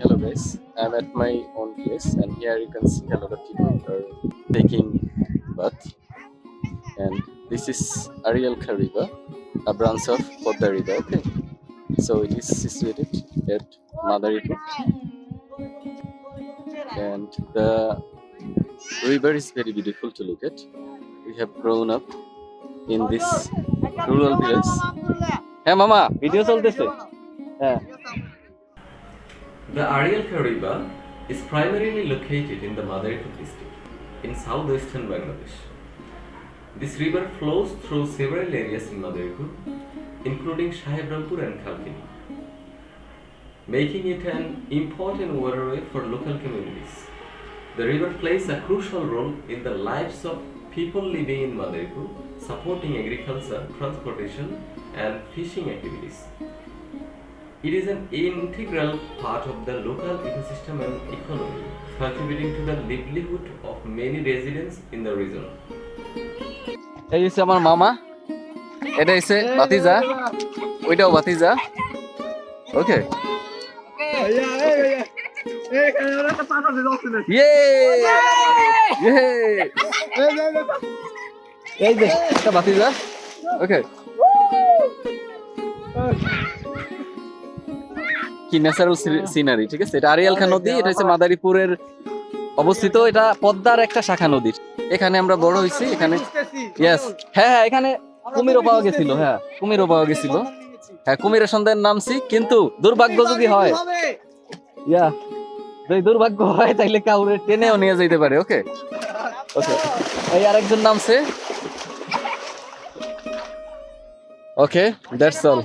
Hello guys, I'm at my own place and here you can see a lot of people are taking bath and this is Ariel River, a branch of Podda River, okay? So it is situated at Madaripu and the river is very beautiful to look at. We have grown up in this rural village. হ্যাঁ মামা video চলতেছে হ্যাঁ the Ariel River is primarily located in the Madaripur district in southwestern Bangladesh. This river flows through several areas in Madaripur, including Sahibrampur and Kalkini, making it an important waterway for local communities. The river plays a crucial role in the lives of people living in Madaripur, supporting agriculture, transportation, and fishing activities. It is an integral part of the local ecosystem and economy, contributing to the livelihood of many residents in the region. এই হচ্ছে আমার মামা এটা হচ্ছে বাতিজা ওইটাও বাতিজা ওকে ইয়ে ইয়ে এই যে একটা ওকে কি ন্যাচারাল সিনারি ঠিক আছে? এটা আরিয়াল খান নদী এটা হচ্ছে মাদারীপুরের অবস্থিত এটা পদ্মার একটা শাখা নদীর। এখানে আমরা বড় হয়েছি এখানে ইয়েস হ্যাঁ হ্যাঁ এখানে কুমিরও পাওয়া গেছিল হ্যাঁ কুমিরও পাওয়া গেছিল। হ্যাঁ কুমিরের সন্ধান নামছি কিন্তু দুর্ভাগ্য যদি হয় ইয়া যদি দুর্ভাগ্য হয় তাইলে কাউরে টেনেও নিয়ে যেতে পারে ওকে? ওকে। এই আরেকজন নামছে। Okay that's all